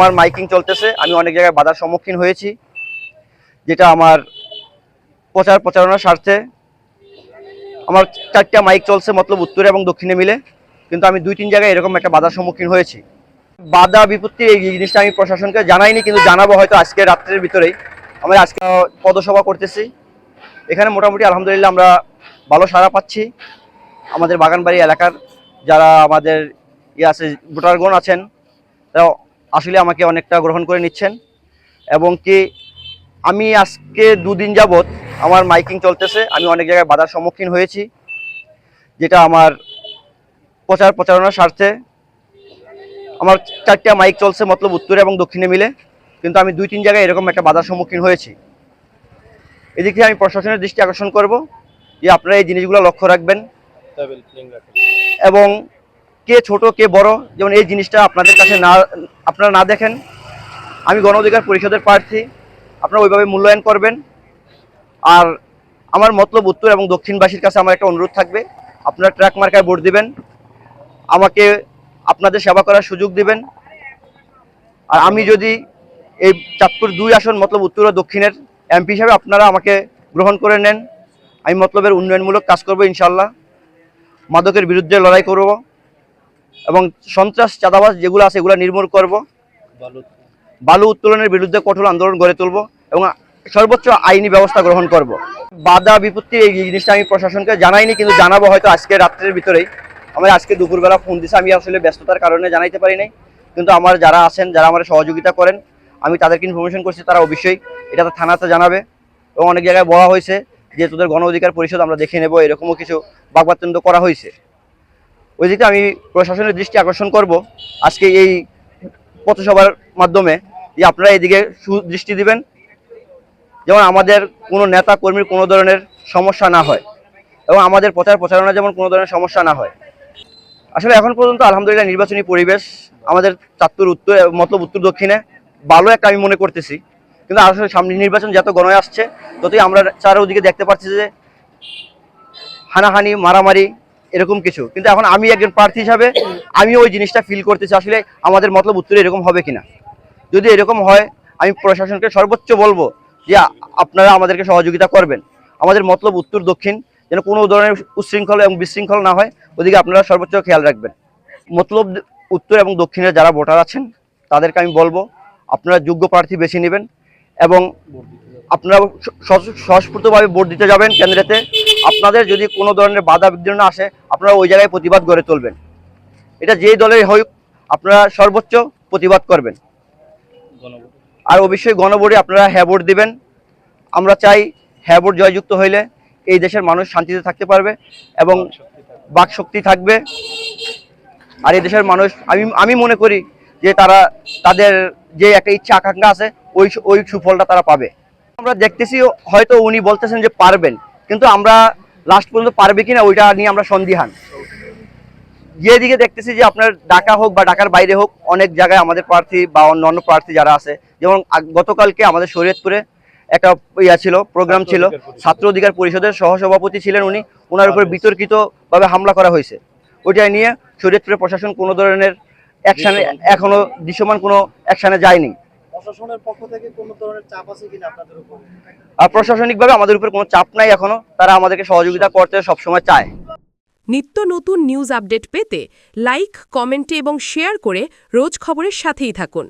আমার মাইকিং চলতেছে, আমি অনেক জায়গায় বাধার সম্মুখীন হয়েছি, যেটা আমার প্রচার প্রচারণার স্বার্থে। আমার চারটা মাইক চলছে মতলব উত্তরে এবং দক্ষিণে মিলে, কিন্তু আমি দুই তিন জায়গায় এরকম একটা বাধার সম্মুখীন হয়েছি। বাধা বিপত্তি এই জিনিসটা আমি প্রশাসনকে জানাইনি, কিন্তু জানাব হয়তো আজকে রাত্রের ভিতরেই। আমরা আজকে পদসভা করতেছি। এখানে মোটামুটি আলহামদুলিল্লাহ আমরা ভালো সাড়া পাচ্ছি। আমাদের বাগানবাড়ি এলাকার যারা আমাদের ইয়ে আছে, ভোটারগণ আছেন তারা আসলে আমাকে অনেকটা গ্রহণ করে নিচ্ছেন। এবং কি আমি আজকে দুদিন যাবৎ আমার মাইকিং চলতেছে আমি অনেক জায়গায় বাধার সম্মুখীন হয়েছি যেটা আমার প্রচার প্রচারণার স্বার্থে। আমার চারটা মাইক চলছে মতলব উত্তরে এবং দক্ষিণে মিলে কিন্তু আমি দুই তিন জায়গায় এরকম একটা বাধার সম্মুখীন হয়েছি। এদিকে আমি প্রশাসনের দৃষ্টি আকর্ষণ করব যে আপনারা এই জিনিসগুলো লক্ষ্য রাখবেন। এবং কে ছোট, কে বড়, যেমন এই জিনিসটা আপনাদের কাছে না, আপনারা না দেখেন। আমি গণ অধিকার পরিষদের প্রার্থী, আপনারা ওইভাবে মূল্যায়ন করবেন। আর আমার মতলব উত্তর এবং দক্ষিণবাসীর কাছে আমার একটা অনুরোধ থাকবে, আপনারা ট্র্যাক মার্কায় ভোট দিবেন, আমাকে আপনাদের সেবা করার সুযোগ দিবেন। আর আমি যদি এই চাঁদপুর দুই আসন, মতলব উত্তর ও দক্ষিণের এমপি হিসাবে আপনারা আমাকে গ্রহণ করে নেন, আমি মতলবের উন্নয়নমূলক কাজ করব ইনশাল্লাহ মাদকের বিরুদ্ধে লড়াই করব। এবং সন্ত্রাস চাঁদাবাজ যেগুলো আছে এগুলো নির্মূল করব। বালু উত্তোলনের বিরুদ্ধে কঠোর আন্দোলন গড়ে তুলব এবং সর্বোচ্চ আইনি ব্যবস্থা গ্রহণ করব। বাধা বিপত্তি এই জিনিসটা আমি প্রশাসনকে জানাইনি কিন্তু জানাব হয়তো আজকে রাত্রের ভিতরেই। আমার আজকে দুপুরবেলা ফোন দিছে আমি আসলে ব্যস্ততার কারণে জানাইতে পারি নাই। কিন্তু আমার যারা আছেন যারা আমার সহযোগিতা করেন আমি তাদেরকে ইনফরমেশন করছি তারা অবশ্যই এটা তো থানাতে জানাবে। এবং অনেক জায়গায় বলা হয়েছে যে তোদের গণ অধিকার পরিষদ আমরা দেখে নেব এরকমও কিছু বাগবাতন্দ করা হয়েছে। ওই দিকে আমি প্রশাসনের দৃষ্টি আকর্ষণ করব। আজকে এই পথসভার মাধ্যমে যে আপনারা এদিকে সুদৃষ্টি দিবেন, যেমন আমাদের কোনো নেতা কর্মীর কোনো ধরনের সমস্যা না হয় এবং আমাদের প্রচার প্রচারণা যেমন কোনো ধরনের সমস্যা না হয়। আসলে এখন পর্যন্ত আলহামদুলিল্লাহ নির্বাচনী পরিবেশ আমাদের চাত্তর উত্তর, মতলব উত্তর দক্ষিণে ভালো একটা আমি মনে করতেছি। কিন্তু আসলে সামনে নির্বাচন যত গণয় আসছে, ততই আমরা চারোদিকে দেখতে পাচ্ছি যে হানাহানি, মারামারি এরকম কিছু। কিন্তু এখন আমি একজন প্রার্থী হিসাবে আমি ওই জিনিসটা ফিল করতেছি, আসলে আমাদের মতলব উত্তরে এরকম হবে কিনা। যদি এরকম হয়, আমি প্রশাসনকে সর্বোচ্চ বলব যে আপনারা আমাদেরকে সহযোগিতা করবেন। আমাদের মতলব উত্তর দক্ষিণ, যেন কোনো ধরনের উচ্ছৃঙ্খল এবং বিশৃঙ্খল না হয়, ওদিকে আপনারা সর্বোচ্চ খেয়াল রাখবেন। মতলব উত্তর এবং দক্ষিণের যারা ভোটার আছেন, তাদেরকে আমি বলব, আপনারা যোগ্য প্রার্থী বেছে নেবেন এবং আপনারা স্বস্ফূর্তভাবে ভোট দিতে যাবেন কেন্দ্রেতে। আপনাদের যদি কোনো ধরনের বাধা বিঘ্ন আসে, আপনারা ওই জায়গায় প্রতিবাদ গড়ে তুলবেন। এটা যেই দলের হোক, আপনারা সর্বোচ্চ প্রতিবাদ করবেন। আর অবশ্যই গণভোটে আপনারা হ্যাঁ দিবেন। আমরা চাই হ্যাঁ জয়যুক্ত হইলে এই দেশের মানুষ শান্তিতে থাকতে পারবে এবং বাক শক্তি থাকবে। আর এই দেশের মানুষ, আমি আমি মনে করি যে তারা, তাদের যে একটা ইচ্ছা, আকাঙ্ক্ষা আছে, ওই ওই সুফলটা তারা পাবে। আমরা দেখতেছি, হয়তো উনি বলতেছেন যে পারবেন। কিন্তু আমরা লাস্ট পর্যন্ত পারবে কিনা ওইটা নিয়ে আমরা সন্দিহান। যেদিকে দেখতেছি যে আপনার ঢাকা হোক বা ঢাকার বাইরে হোক অনেক জায়গায় আমাদের প্রার্থী বা অন্য অন্য প্রার্থী যারা আছে যেমন গতকালকে আমাদের শরীয়তপুরে একটা ইয়া ছিল প্রোগ্রাম ছিল ছাত্র অধিকার পরিষদের সহসভাপতি ছিলেন উনি ওনার উপর বিতর্কিতভাবে হামলা করা হয়েছে। ওইটা নিয়ে শরীয়তপুরের প্রশাসন কোনো ধরনের অ্যাকশনে এখনও দৃশ্যমান কোনো অ্যাকশনে যায়নি। প্রশাসনের পক্ষ থেকে কোনো ধরনের চাপ আছে কিনা আপনাদের উপর? আর প্রশাসনিকভাবে আমাদের উপর কোনো চাপ নাই এখনও। তারা আমাদেরকে সহযোগিতা করতে সবসময় চায়। নিত্য নতুন নিউজ আপডেট পেতে লাইক কমেন্টে এবং শেয়ার করে রোজ খবরের সাথেই থাকুন।